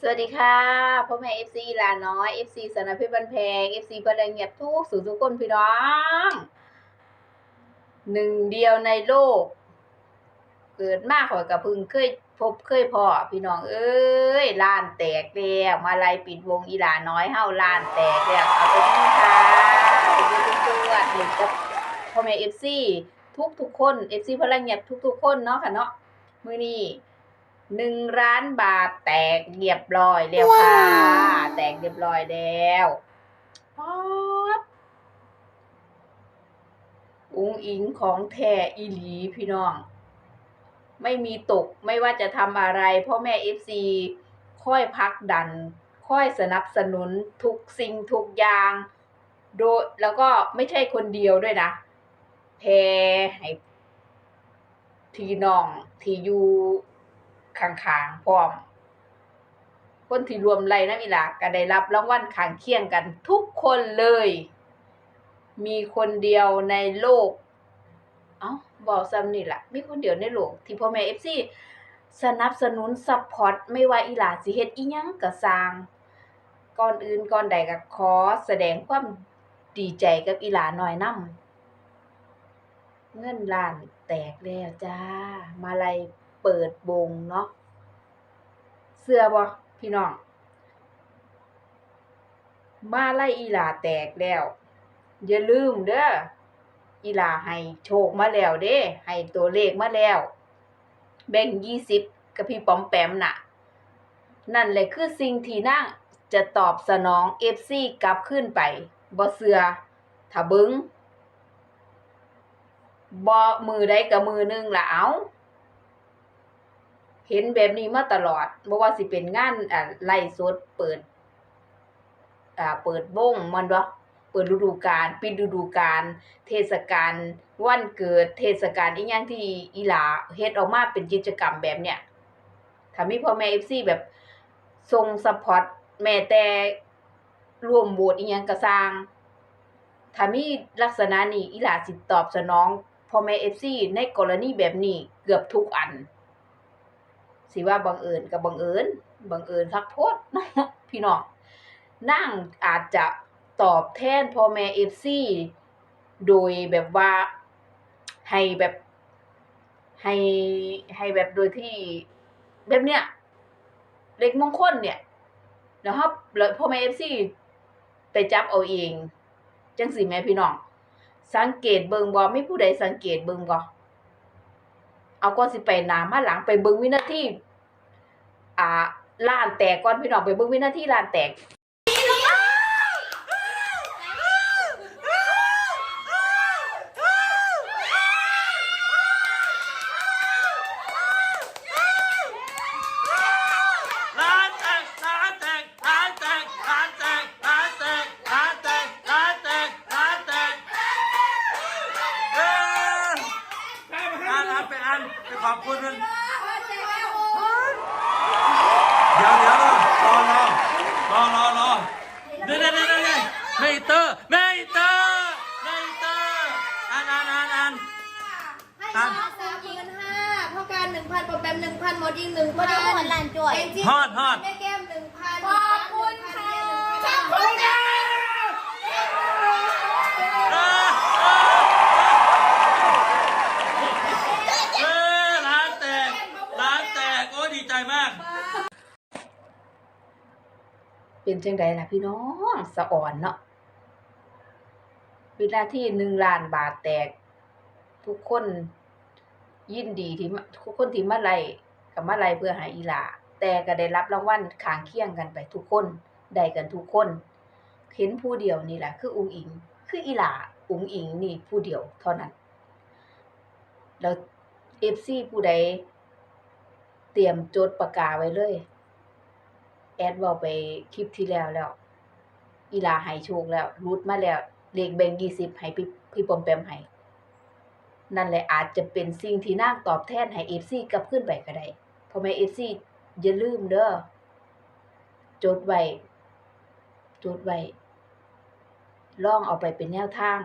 สวัสดีค่ะพ่อแม่เอฟซีลาน้อยเอฟซีสนามเพชรบันแพงเอฟซีพลังเงียบทุกสู่ทุกคนพี่น้องหนึ่งเดียวในโลก เกิดมากขอยกับพึงเคยพบเคยพอพี่น้อง เอ้ยล้านแตกแล้วมาลายปิดวงอีหลาน้อยเฮาล้านแตกแล้วเอาไปนี่ค่ะไปดูทุกตัวหนึ่งกับพ่อแม่เอฟซีทุกทุกคนเอฟซีพลังเงียบทุกทุกคนเนาะค่ะเนาะมื้อนี้ หนึ่งล้านบาทแตกเรียบร้อยแล้วค่ะ แตกเรียบร้อยแล้วป๊อดอุ้งอิงของแท้อีหลีพี่น้อง ไม่มีตกไม่ว่าจะทำอะไรพ่อแม่เอฟซีค่อยพักดัน ค่อยสนับสนุนทุกสิ่งทุกอย่าง โดยแล้วก็ไม่ใช่คนเดียวด้วยนะแพรให้ทีน้อง ที่อยู่ ข้างๆพร้อม คนที่รวมไรนะอีหลาก็ได้รับรางวัลข้างเคียงกันทุกคนเลย มีคนเดียวในโลก เอ้าบอกซ้ำนี่แหละมีคนเดียวในโลก ที่พ่อแม่เอฟซีสนับสนุนซัพพอร์ตไม่ว่าอีหลาสิเฮ็ดอีหยังก็สร้าง ก่อนอื่นก่อนใดก็ขอแสดงความดีใจกับอีหลาหน่อยนํเงินล้านแตกแล้วจ้า มาลัย เปิดวงเนาะเสื้อบ่พี่น้อง มาไล่อีลาแตกแล้ว อย่าลืมเด้ออีลาให้โชคมาแล้วเด้ให้ตัวเลขมาแล้ว แบ่งยี่สิบกับพี่ปอมแปมน่ะ นั่นแหละคือสิ่งที่นางจะตอบสนองเอฟซีกลับขึ้นไปบ่เสือถ้าบิงบ่มือใดกับมือหนึงล่ะเอา เห็นแบบนี้มาตลอดบ่ว่าสิเป็นงานอ่าไล่สดเปิด อ่า เปิดวงมันบ่เปิดฤดูกาลปิดฤดูกาลเทศกาลวันเกิด เทศกาลอีหยังที่อีหลาเฮ็ดออกมาเป็นกิจกรรมแบบเนี้ยถ้ามีพ่อแม่ FC แบบส่งซัพพอร์ตแม้แต่ร่วมโหวตอีหยังก็สร้างถ้ามีลักษณะนี้อีหลาสิตอบสนองพ่อแม่ FC ในกรณีแบบนี้เกือบทุกอัน สิว่าบังเอิญกับบังเอิญบังเอิญคักโพดพี่น้องนั่งอาจจะตอบแทนพ่อแม่ FC โดยแบบว่าให้แบบให้ให้แบบโดยที่แบบเนี้ยเล็กมงคลเนี่ยแล้วครับแล้วพ่อแม่ FC ไปจับเอาเอง จังสิแม่พี่น้อง สังเกตเบิงบ่มีผู้ใดสังเกตเบิงบ่ เอาก้อนสิไปนามาหลังไปเบิ้งวินาทีอ่าล้านแตกก่อนพี่น้องไปเบิ้งวินาทีล้านแตก เดี๋ยวเดี๋ยวรอรอรอรอรอรอเดี๋ยวเดี๋ยวเดี๋ยวเดี๋ยวเมเตอร์เมเตอร์เมเตอร์อันอันอันอัน ให้ชอบสามหมื่นห้าเท่ากันหนึ่งพันปอมแปมหนึ่งพันหมดอีกหนึ่งพันได้หมดล้านจ้วยเอ็นจีฮอดฮอด แม่แก้มหนึ่งพันขอบคุณค่ะ ขอบคุณค่ะ เออเออร้านแตกร้านแตกโอ้ดีใจมาก เป็นจังใดล่ะพี่น้องสะอ่อนเนาะเวินาที่หนึ่งล้านบาทแตก ทุกคนยินดีที่ทุกคนที่มาไล่กับมาไล่เพื่อห้อีหลาแต่ก็ได้รับรางวัลขางเคียงกันไปทุกคนได้กันทุกคน เห็นผู้เดียวนี่แหละ คืออุงอิง คืออีหลาอุงอิงนี่ผู้เดียวเท่านั้น แล้วเอฟซีผู้ใด เตรียมจดปากกาไว้เลย แอดว้าไปคลิปที่แล้วแล้ว อีลาให้โชคแล้วรูดมาแล้วเลขแบงยี่สิบให้พี่พี่ปอมแปมให้นั่นแหละอาจจะเป็นสิ่งที่นางตอบแทนให้ FC กลับขึ้นไปก็ได้เพราะแม่ FC อย่าลืมเด้อจดไว้จดไว้ลองเอาไปเป็นแนวทาง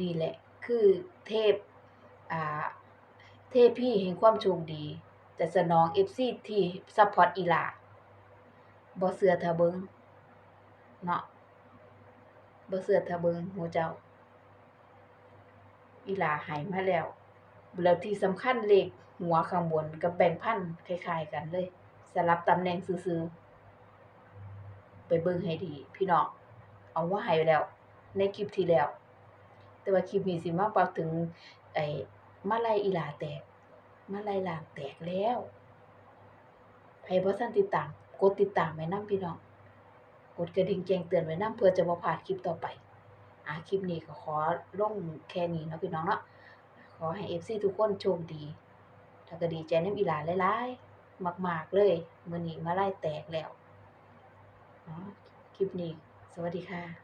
นี่แหละ คือเทพ อ่า เทพพี่แห่งความโชคดี จะสนอง FC ที่ซัพพอร์ตอีลาบ่เชื่อถ้าเบิงเนาะบ่เชื่อถ้าเบิงหมู่เจ้า อีลาให้มาแล้ว แล้วที่สำคัญเลขหัวข้างบนกับแบ่งพันคล้ายๆกันเลยสลับตำแหน่งซื่อๆไปเบิ่งให้ดี พี่น้องเอาว่าให้แล้ว ในคลิปที่แล้ว แต่ว่าคลิปนี้สิมาเป่าถึงไอ้มาไล่อีลาแตก มาไล่หลางแตกแล้วใครบ่ทันติดตาม กดติดตามไว้นํพี่น้อง กดกระดิ่งแจ้งเตือนไว้นํเพื่อจะบ่พลาดคลิปต่อไป อ่าคลิปนี้ก็ขอลงแค่นี้เนาะพี่น้องเนาะ ขอให้ FC ทุกคนโชคดีแล้วก็ดีใจน้ำอีหลาหลายๆ มาก ๆ เลย มื้อนี้มาไล่แตกแล้ว คลิปนี้ สวัสดีค่ะ